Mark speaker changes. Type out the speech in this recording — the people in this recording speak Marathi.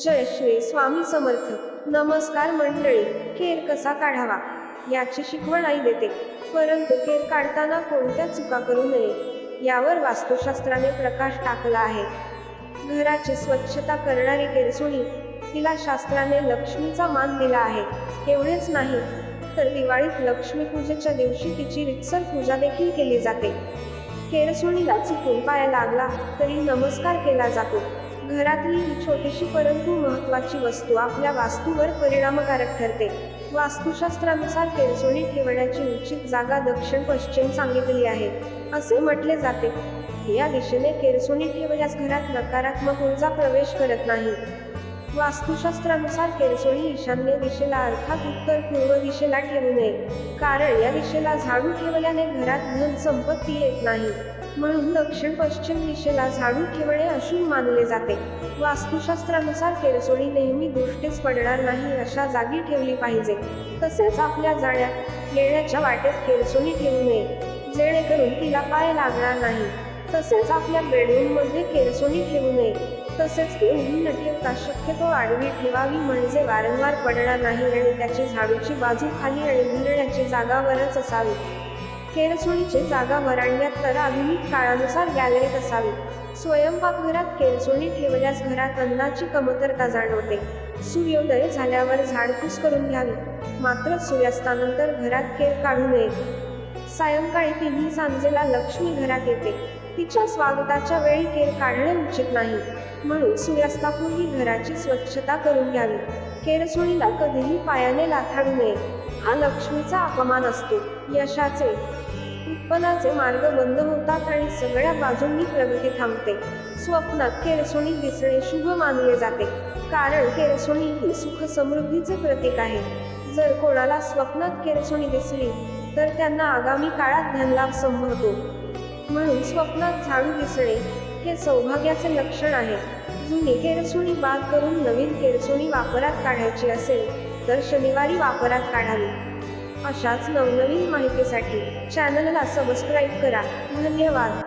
Speaker 1: जय श्री स्वामी समर्थ. नमस्कार मंडळी केर कसा काढावा? याची शिकवण आई देते. परंतु केर काढताना कोणत्या चुका करू नये? यावर वास्तुशास्त्राने प्रकाश टाकला आहे. घराची स्वच्छता करणारी केरसुणी तिला शास्त्राने लक्ष्मीचा मान दिला आहे. एवढेच नाही तर दिवाळीत लक्ष्मी पूजेच्या दिवशी तिची रितसर पूजा देखील केली जाते. केरसुणीला चुकून पाया लागला तरी नमस्कार केला जातो. घरातली ही छोटीशी परंतु महत्वाची वस्तू आपल्या वास्तूवर परिणामकारक ठरते. वास्तुशास्त्रानुसार केरसुणी ठेवण्याची उचित जागा दक्षिण पश्चिम सांगितली आहे. असे म्हटले जाते. या दिशेने केरसुणी ठेवल्यास घरात नकारात्मक ऊर्जा प्रवेश करत नाही. वास्तुशास्त्रानुसार केरसोळी ईशान्य दिशेला अर्थात उत्तर पूर्व दिशेला ठेवू नये. कारण या दिशेला झाडू ठेवल्याने घरात धन संपत्ती येत नाही. म्हणून दक्षिण पश्चिम दिशेला झाडू ठेवणे अशुभ मानले जाते. वास्तुशास्त्रानुसार केरसोळी नेहमी दृष्टीस पडणार नाही अशा जागी ठेवली पाहिजे. तसेच आपल्या जाण्या येण्याच्या वाटेत केरसोळी ठेवू नये. जेणेकरून तिला पाय लागणार नाही. तसेच आपल्या बेडरूममध्ये केरसोनी ठेवू नये. तसेच ती उभी न ठेवता शक्यतो आडवी ठेवावी म्हणजे वारंवार पडणार नाही आणि त्याची झाडूची बाजू खाली आणि भिरण्याची जागावरच असावी. केरसोणीची जागा वरांड्यात तर आधुनिक काळानुसार गॅलरीत असावी. स्वयंपाकघरात केरसोणी ठेवल्यास घरात अन्नाची कमतरता जाणवते. सूर्योदय झाल्यावर झाडपूस करून घ्यावी. मात्र सूर्यास्तानंतर घरात केर काढू नये. सायंकाळी तिन्ही सांजेला लक्ष्मी घरात येते. तिच्या स्वागताच्या वेळी केर काढणे उचित नाही. म्हणून सूर्यास्तापूर्वी घराची स्वच्छता करून घ्यावी. केरसुणीला कधीही पायाने लाथाडू नये. हा लक्ष्मीचा अपमान असतो. यशाचे उत्पन्नाचे मार्ग बंद होतात आणि सगळ्या बाजूंनी प्रगती थांबते. स्वप्नात केरसुणी दिसणे शुभ मानले जाते. कारण केरसुणी ही सुख समृद्धीचे प्रतीक आहे. जर कोणाला स्वप्नात केरसुणी दिसली तर त्यांना आगामी काळात धनलाभ संभवतो. म्हणून स्वप्नात झाडू दिसणे हे सौभाग्याचे लक्षण आहे. जुनी केरसुणी बाद करून नवीन केरसुणी वापरात काढायची असेल तर शनिवारी वापरात काढावी. अशाच नवनवीन माहितीसाठी चॅनलला सबस्क्राईब करा. धन्यवाद.